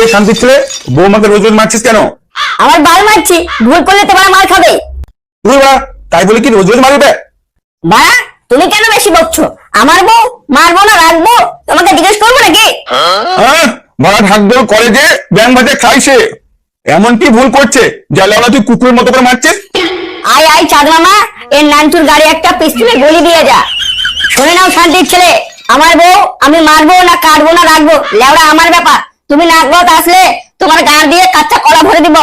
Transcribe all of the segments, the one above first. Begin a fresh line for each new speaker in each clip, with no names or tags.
যে শান্তি ছেলে বৌমাকে রোজ রোজ মারছিস কেন?
আমার বাল মারছি ভুল করলে তোমার মার খাবে।
তুই বা তাই বলে কি রোজ রোজ মারবে?
বাড়া তুমি কেন বেশি বকছো? আমার বউ মারবো না রাখব? তোমাকে জিজ্ঞেস করব নাকি?
হ্যাঁ মারা ঢাকডোল করে যে ব্যাং ভাজে খাই সে। এমন কি ভুল করছে যা লেওয়া তুই কুকুরের মতো করে মারছিস?
আয় আয় চাঁদ মামা এর নানচুর গাড়ি একটা পিস্তলে গলি দিয়ে যা। শুনে নাও শান্তির ছেলে আমার বউ আমি মারবো না কাটবো না রাখব লেওড়া আমার ব্যাপার। তুমি নাকবত আসলে তোমার গাঁ দিয়ে কাঁচা কলা ভরে দিব।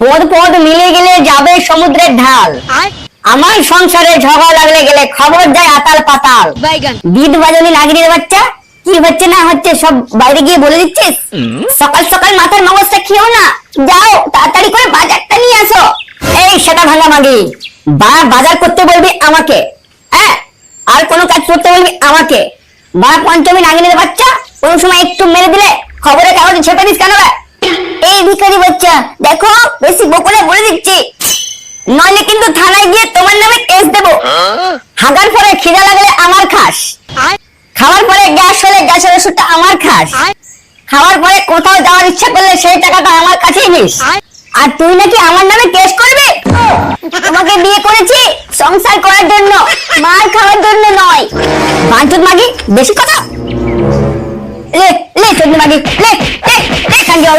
পদ পদ মিলে গেলে যাবে সমুদ্রের ঢাল। আমার সংসারে ঝগড়া লাগলে গেলে খবর যায় আতাল পাতাল। বিদ বাজনি নাগরির বাচ্চা। কি হচ্ছে না হচ্ছে সব বাইরে গিয়ে বলে দিচ্ছিস? সকাল সকাল মাথার মগজটা খেও না। যাও তাড়াতাড়ি করে বাজারটা নিয়ে আসো। এই সেটা ভাঙা মাগি। বা বাজার করতে বলবি আমাকে। হ্যাঁ? আর কোনো কাজ করতে বলবি আমাকে। বা পঞ্চমী নাগিনের বাচ্চা, কোন সময় একটু মেরে দিলে খবরে কাগজে ছেপে দিস কেন এই ভিখারি বাচ্চা, দেখো, বেশি বকলে বলে দিচ্ছি। নইলে কিন্তু থানায় গিয়ে তোমার নামে কেস দেবো। হাগার পরে খিদা লাগলে আমার খাস। খাওয়ার পরে গ্যাস হলে গ্যাসের ওষুধটা আমার খাস। খাওয়ার পরে কোথাও যাওয়ার ইচ্ছা করলে সেই টাকাটা আমার কাছেই নিস। আর তুই নাকি আমার নামে কেস করবি? তোমাকে বিয়ে করেছি সংসার করার জন্য, মার খাওয়ার জন্য নয়। বাঞ্চুত মাগি, বেশি কথা? লে লে চন্দ্র মাগি, লে লে লে।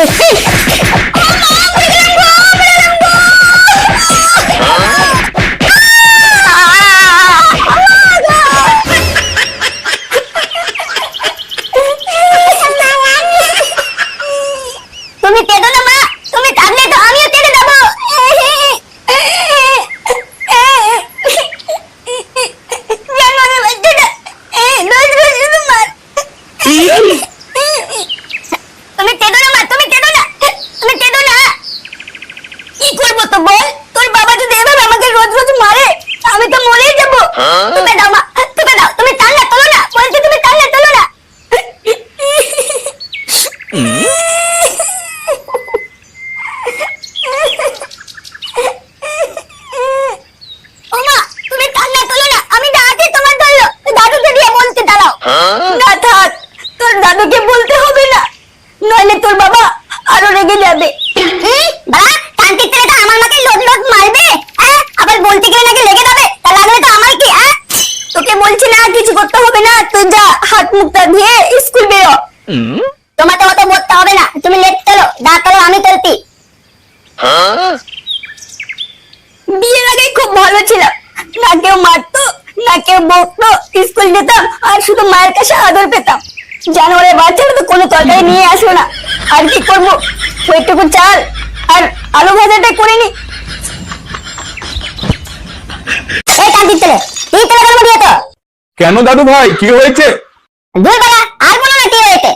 Mm-hmm. ছিলাম না কেউ মারতো না কেউ বকতো স্কুল যেতাম আর শুধু মায়ের কাছে আদর পেতাম। জানোয়ারের বাচ্চারা তো কোনো তরকারি নিয়ে আসো না। আর কি করব? ওইটুকু চাল আর আলু ভাজাটা করে নি।
কেন দাদু ভাই কি হয়েছে?
আর বলো না কি হয়েছে।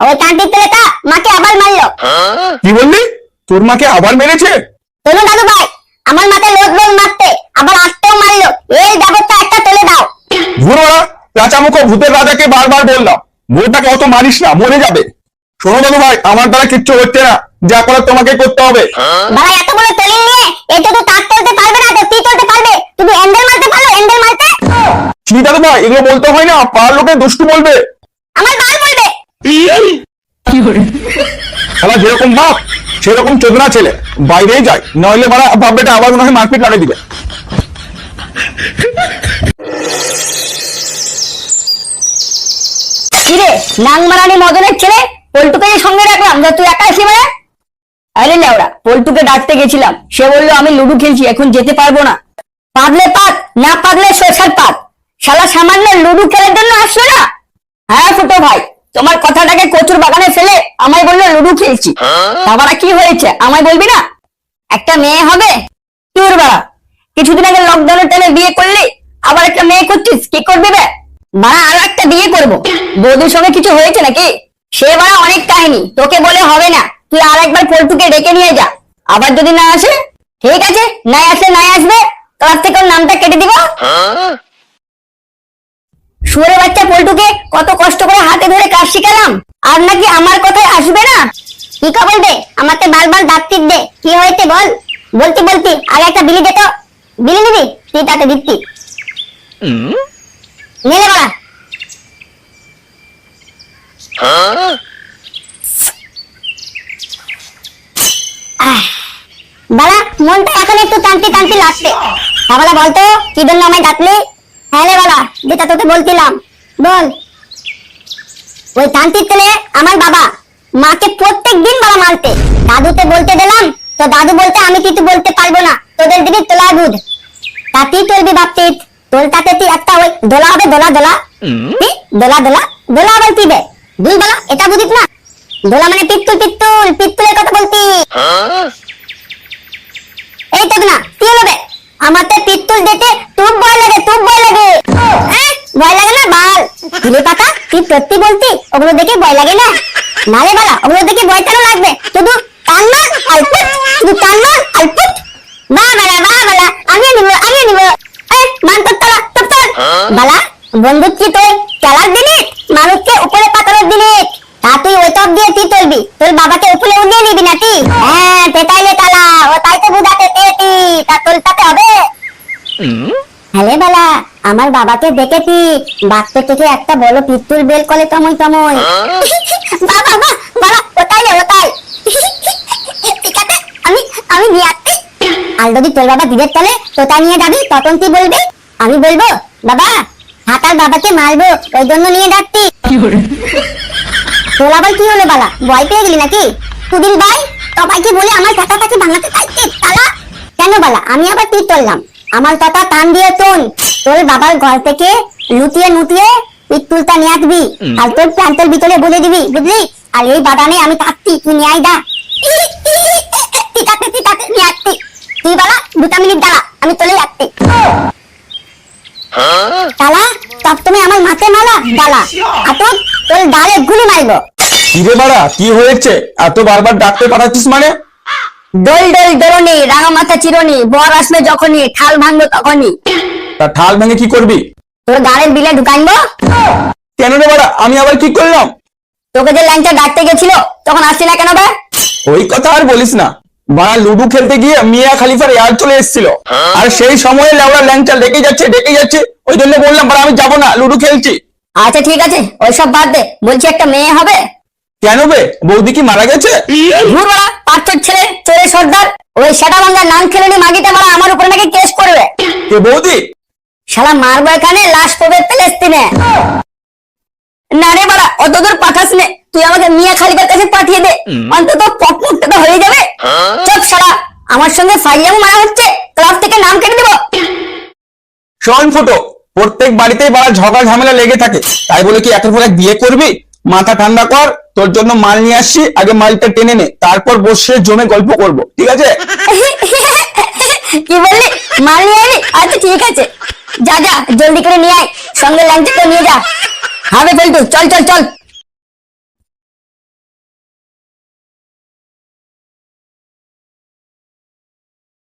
ওই কান্তির ছেলেটা মাকে আবার মারলো।
কি বললি? তোর মাকে আবার মেরেছে?
শোনো দাদু ভাই আমার মাকে লোক লোক মারতে আবার আসতেও মারলো এই ব্যবস্থা একটা তুলে দাও
রাচামুখ ভূতের রাজাকে বারবার বললাম। বউটাকে অত মানিস না মরে যাবে। শোনো দাদু ভাই আমার দ্বারা কিচ্ছু হচ্ছে না। যা করার তোমাকে করতে হবে।
ভাই এত বড় তেলিং নিয়ে এটা তো তুলতে পারবে না তো পারবে। তুমি হ্যান্ডেল মারতে পারো হ্যান্ডেল মারতে?
কি দাদু ভাই এগুলো বলতে হয় না পাড়ার লোকে দুষ্টু বলবে।
আমার বাল বলবে।
শালা যেরকম বাপ সেরকম চোদনা ছেলে। বাইরেই যায় নইলে মারা বাপবেটা আবার মনে হয় মারপিট লাগিয়ে দিবে।
কিরে নাংমারানি মদনের ছেলে? পল্টুকে যে সঙ্গে রাখলাম যে তুই একা আসি মানে আরে লেওড়া পল্টুকে ডাকতে গেছিলাম। সে বলল আমি লুডু খেলছি এখন যেতে পারব না। পাদলে পাত না পাদলে শোষার পাত। শালা সামান্য লুডু খেলার জন্য আসলো না? হ্যাঁ ফুটো ভাই তোমার কথাটাকে কচুর বাগানে ফেলে আমায় বলল লুডু খেলছি। বাবারা কি হয়েছে? আমায় বলবি না? একটা মেয়ে হবে? তোর বাবা কিছুদিন আগে লকডাউনের টাইমে বিয়ে করলি আবার একটা মেয়ে করছিস কি করবি বে? বাড়া আরও একটা বিয়ে করব। বৌদির সঙ্গে কিছু হয়েছে নাকি? সে বাড়া অনেক কাহিনী, তোকে বলে হবে না। তুই আর একবার পল্টুকে ডেকে নিয়ে যা। আবার যদি না আসে, ঠিক আছে, নাই আসলে নাই আসবে, ক্লাস থেকে ওর নামটা কেটে দিব। শুয়ে বাচ্চা পল্টুকে কত কষ্ট করে হাতে ধরে কাজ শিখালাম। আর নাকি আমার কথায় আসবে না? কি কা বলবে? আমাকে বারবার ডাকতে দে। কি হয়েছে বল? বলতি বলতি আগে একটা বিলি দে তো। বিলি নিবি? তুই তাতে দিচ্ছি নিলে বলা
টানতে টানতে লাগতে তাহলে বলতো কি জন্য আমায় ডাকলি? হ্যাঁ রে বলা যেটা তোকে বলছিলাম বল। ওই তান্ত্রিক তেলে আমার বাবা মাকে প্রত্যেক দিন বাবা মারতে। দাদুকে বলতে দিলাম তো দাদু বলতে আমি কিছু বলতে পারব না। তোদের দিকে তোলা দুধ। তাতেই চলবি বাপটি তোর তাতে তুই একটা ওই দোলা হবে দোলা দোলা? দোলা দোলা। দোলা আবার কি বে? দুই বলা এটা বুঝিস না? দোলা মানে পিত্তুল পিত্তুল পিত্তুলের কথা বলতি। এই তো না, কি হবে? বে আমার তো পিত্তুল দেখে খুব ভয় লাগে খুব ভয় লাগে। হ্যাঁ? ভয় লাগে না, বাল? তুলে পাতা, তুই সত্যি বলতি, ওগুলো দেখে ভয় লাগে না? না রে বালা, ওগুলো দেখে ভয় কেন লাগবে? শুধু কান্না শুধু টান মার আলপুট বা বালা বা বালা আমি নিব আমি নিব এই মান তো তালা চুপ কর বালা বন্দুক কি তোর চালার দিনে মানুষকে উপরে পাতানোর দিনে তা তুই ওই টপ দিয়ে তুই তুলবি তোর বাবাকে উপরে উঠিয়ে নিবি নাকি হ্যাঁ পেটাইলে তালা ও তাই তো বুঝাতে পেয়েছি তা তোলতাতে হবে হ্যালে বালা আমার বাবাকে দেখেছি। বাচ্চা থেকে একটা বড় পিত্তুল বেল করে তমই তমই। বাবা বাবা বাবা ওটাই রে ওটাই। ঠিক আছে আমি আমি নিয়ে আসছি। আর যদি তোর বাবা দিদের তলে তোতা নিয়ে যাবি তখন কি বলবি? আমি বলব বাবা হাতার বাবাকে মারবো ওই জন্য নিয়ে যাচ্ছি। তোর আবার কি হলো বালা? ভয় পেয়ে গেলি নাকি? সুদিন ভাই সবাইকে বলে আমার কথাটাকে ভাঙাতে চাইছিস? তালা? কেন বালা? আমি আবার তীর তুললাম। আমার কথা টান দিয়ে তোন। তোর বাবার ঘর থেকে লুটিয়ে মুটিয়ে পিত্তুলটা নিয়ে আসবি। আর তোর প্যান্টের ভিতরে বলে দিবি বুঝলি? আর এই বাদানে আমি থাকছি তুই নিয়ে আই দা ঠিক আছে ঠিক আছে নিয়ে আসছি। তুই বালা দুটা মিনিট দাঁড়া আমি চলে যাচ্ছি তালা তব তুমি আমার মাথায় মালা ডালা আতক তোর ডালে গুলি মারবো।
কিরে বাড়া কি হয়েছে? এত বারবার ডাকতে পাঠাচ্ছিস মানে?
দই দই দরনি রাঙা মাথা চিরনি বর আসবে যখনই ঠাল ভাঙবো তখনই।
তা ঠাল ভেঙে কি করবি?
তোর গাড়ির বিলে ঢুকাইবো?
কেন রে বাড়া আমি আবার কি করলাম?
তোকে যে ল্যাংচা ডাকতে গেছিল তখন আসছি না কেন বে?
ওই কথা আর বলিস না। বাড়া লুডু খেলতে গিয়ে মিয়া খালিফার এয়ার চলে এসেছিল। আর সেই সময়ে লেওড়া ল্যাংচা ডেকে যাচ্ছে ডেকে যাচ্ছে। ওই জন্য বললাম বাড়া আমি যাব না লুডু খেলছি।
আচ্ছা ঠিক আছে ওইসব বাদ দে বলছি একটা মেয়ে হবে।
কেন বে? বৌদি কি মারা গেছে?
ঘুর বড়া পাঁচর ছেলে। সর্দার ওই সেটা ভাঙ্গা নাম খেলে নি মাগিতে মারা আমার উপরে নাকি কেস করবে?
কে বৌদি?
শালা মারবো এখানে লাশ পড়বে প্যালেস্তিনে না রে বাড়া অত দূর পাঠাস নে তুই আমাকে মিয়া খালিকার কাছে পাঠিয়ে দে অন্তত তো হয়ে যাবে। চুপ শালা আমার সঙ্গে ফাইয়াও মারা হচ্ছে ক্লাব থেকে নাম কেটে দেবো।
শোন ফুটো প্রত্যেক বাড়িতেই বাড়া ঝগড়া ঝামেলা লেগে থাকে তাই বলে কি একের পর এক বিয়ে করবি? মাথা ঠান্ডা কর তোর জন্য মাল নিয়ে আসছি আগে মালটা টেনে নে তারপর বসে জমে গল্প করব ঠিক আছে?
কি বললি? মাল নিয়ে আসি আচ্ছা ঠিক আছে। যা যা জলদি করে নিয়ে আয় সঙ্গে ল্যাংচাটা নিয়ে যা। হবে বলতো চল চল চল।